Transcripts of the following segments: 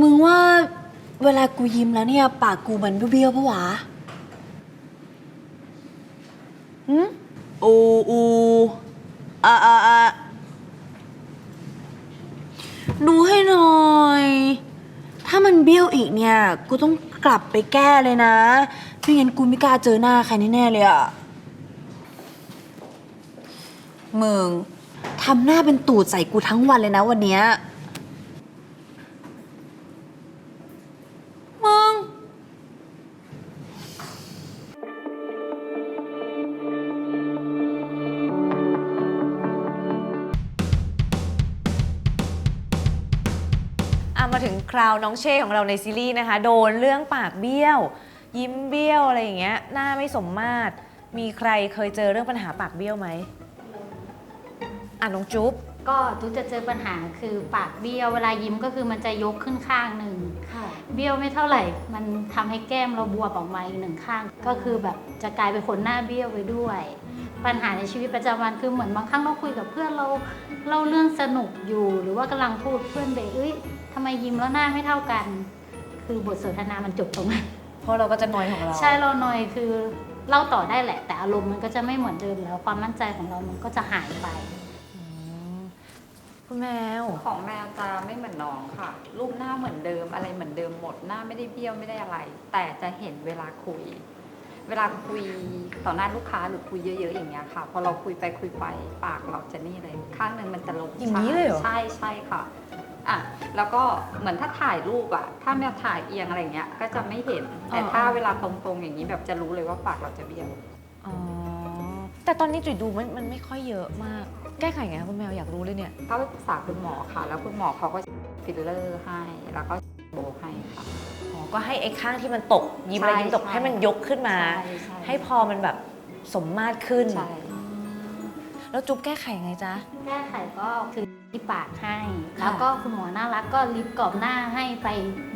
มึงว่าเวลากูยิ้มแล้วเนี่ย ปากกูมันเบี้ยวๆปะวะหืมอูอูอะอะอะดูให้หน่อย ถ้ามันเบี้ยวอีกเนี่ย กูต้องกลับไปแก้เลยนะไม่งั้นกูไม่กล้าเจอหน้าใครแน่ๆเลยอะมึงทำหน้าเป็นตูดใส่กูทั้งวันเลยนะวันเนี้ย มาถึงคราวน้องเช่ของเราในซีรีส์นะคะ โดนเรื่องปากเบี้ยว ยิ้มเบี้ยวอะไรอย่างเงี้ยหน้าไม่สมมาตร มีใครเคยเจอเรื่องปัญหาปากเบี้ยวไหมอะน้องจุ๊บก็ทุกจะเจอปัญหาคือปากเบี้ยวเวลายิ้มก็คือมันจะยกขึ้นข้างหนึ่งเบี้ยวไม่เท่าไหร่ มันทำให้แก้มเราบวมออกมาอีกหนึ่งข้าง ก็คือแบบจะกลายเป็นคนหน้าเบี้ยวไปด้วย ปัญหาในชีวิตประจำวันคือเหมือนบางครั้งเราคุยกับเพื่อนเราเล่าเรื่องสนุกอยู่ หรือว่ากำลังพูดเพื่อนเบเอ้ยทำไมยิ้มแล้วหน้าไม่เท่ากัน คือบทสนทนามันจบตรงนั้นเพราะเราก็จะนอยของเราใช่เราหน่อยคือเล่าต่อได้แหละ แต่อารมณ์มันก็จะไม่เหมือนเดิมแล้วความมั่นใจของเรามันก็จะหายไปอืมคุณแมวของแมวจะไม่เหมือนน้องค่ะ รูปหน้าเหมือนเดิมอะไรเหมือนเดิมหมดหน้าไม่ได้เบี้ยวไม่ได้อะไร แต่จะเห็นเวลาคุย เวลาคุยต่อหน้าลูกค้าหรือคุยเยอะๆอย่างเงี้ยค่ะ พอเราคุยไปคุยไปปากเราจะนี่เลย ข้างหนึ่งมันจะลงอย่างนี้เลยเหรอ ใช่ใช่ค่ะอะ แล้วก็เหมือนถ้าถ่ายรูปอะถ้าแมวถ่ายเอียงอะไรเงี้ยก็จะไม่เห็น แต่ถ้าเวลาตรงๆอย่างนี้แบบจะรู้เลยว่าปากเราจะเบี้ยว อ๋อ แต่ตอนนี้จุ๋ยดูมันมันไม่ค่อยเยอะมาก แก้ไขไงคะคุณแมวอยากรู้เลยเนี่ย ก็ไปปรึกษาคุณหมอค่ะ แล้วคุณหมอเขาก็ฟิลเลอร์ให้ แล้วก็ โบให้ค่ะ อ๋อก็ให้ไอ้ข้างที่มันตกยิ้มแล้วใช่ยิ้มตกใช่ ให้มันยกขึ้นมาใช่ใช่ให้พอมันแบบสมมาตรขึ้น ใช่แล้วจุ๊บแก้ไขไงจ๊ะ แก้ไขก็คือที่ปากให้แล้วก็คุณหมอน่ารักก็ลิปกรอบหน้าให้ไป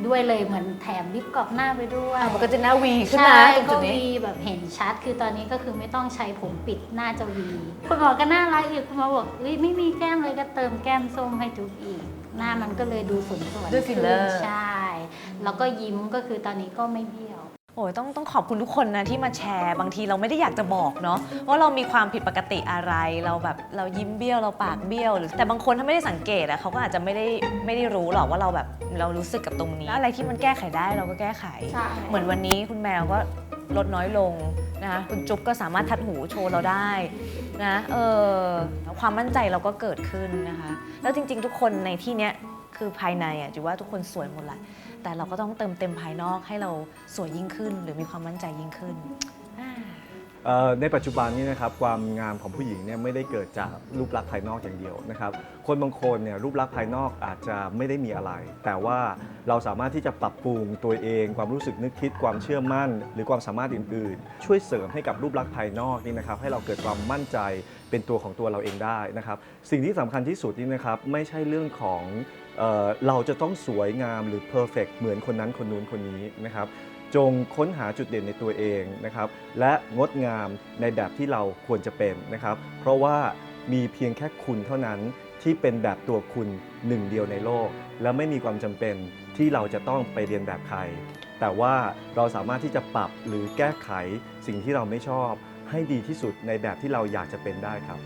ด้วยเลยเหมือนแถมลิปกรอบหน้าไปด้วยอะมันก็จะหน้าวีขึ้นใช่นะตรงก็จุดนี้ วีแบบเห็นชัด คือตอนนี้ก็คือไม่ต้องใช้ผมปิดหน้าจะวีคุณหมอก็น่ารักอีกคุณหมอบอกเฮ้ยไม่มีแก้มเลยก็เติมแก้มส้มให้จุ๊บอีก หน้ามันก็เลยดูสวยสวยด้วยฟิลเลอร์ใช่ แล้วก็ยิ้มก็คือตอนนี้ก็ไม่เบี้ยว โอ้ยต้องต้องขอบคุณทุกคนนะที่มาแชร์ บางทีเราไม่ได้อยากจะบอกเนาะว่าเรามีความผิดปกติอะไรเราแบบเรายิ้มเบี้ยวเราปากเบี้ยวหรือแต่บางคนถ้าไม่ได้สังเกตอะเขาก็อาจจะไม่ได้ไม่ได้รู้หรอกว่าเราแบบเรารู้สึกกับตรงนี้แล้วอะไรที่มันแก้ไขได้เราก็แก้ไข ใช่ เหมือนวันนี้คุณแมวก็ ลดน้อยลงนะคะคุณจุ๊บก็สามารถทัดหูโชว์เราได้นะเออความมั่นใจเราก็เกิดขึ้นนะคะ แล้วจริง ๆ ทุกคนในที่เนี้ยคือภายในอะจุว่าทุกคนสวยหมดแหละแต่เราก็ต้องเติมเต็มภายนอกให้เราสวยยิ่งขึ้น หรือมีความมั่นใจยิ่งขึ้น ในปัจจุบันนี้นะครับความงามของผู้หญิงเนี่ยไม่ได้เกิดจากรูปลักษณ์ภายนอกอย่างเดียวนะครับคนบางคนเนี่ยรูปลักษณ์ภายนอกอาจจะไม่ได้มีอะไร แต่ว่าเราสามารถที่จะปรับปรุงตัวเอง ความรู้สึกนึกคิดความเชื่อมั่น หรือความสามารถอื่น ๆ ช่วยเสริมให้กับรูปลักษณ์ภายนอกนี่นะครับให้เราเกิดความมั่นใจเป็นตัวของตัวเราเองได้นะครับสิ่งที่สำคัญที่สุดนี่นะครับไม่ใช่เรื่องของเออเราจะต้องสวยงามหรือ perfect เหมือนคนนั้นคนนู้นคนนี้นะครับ จงค้นหาจุดเด่นในตัวเองนะครับ และงดงามในแบบที่เราควรจะเป็นนะครับ เพราะว่ามีเพียงแค่คุณเท่านั้นที่เป็นแบบตัวคุณหนึ่งเดียวในโลก และไม่มีความจำเป็นที่เราจะต้องไปเรียนแบบใคร แต่ว่าเราสามารถที่จะปรับหรือแก้ไขสิ่งที่เราไม่ชอบ ให้ดีที่สุดในแบบที่เราอยากจะเป็นได้ครับ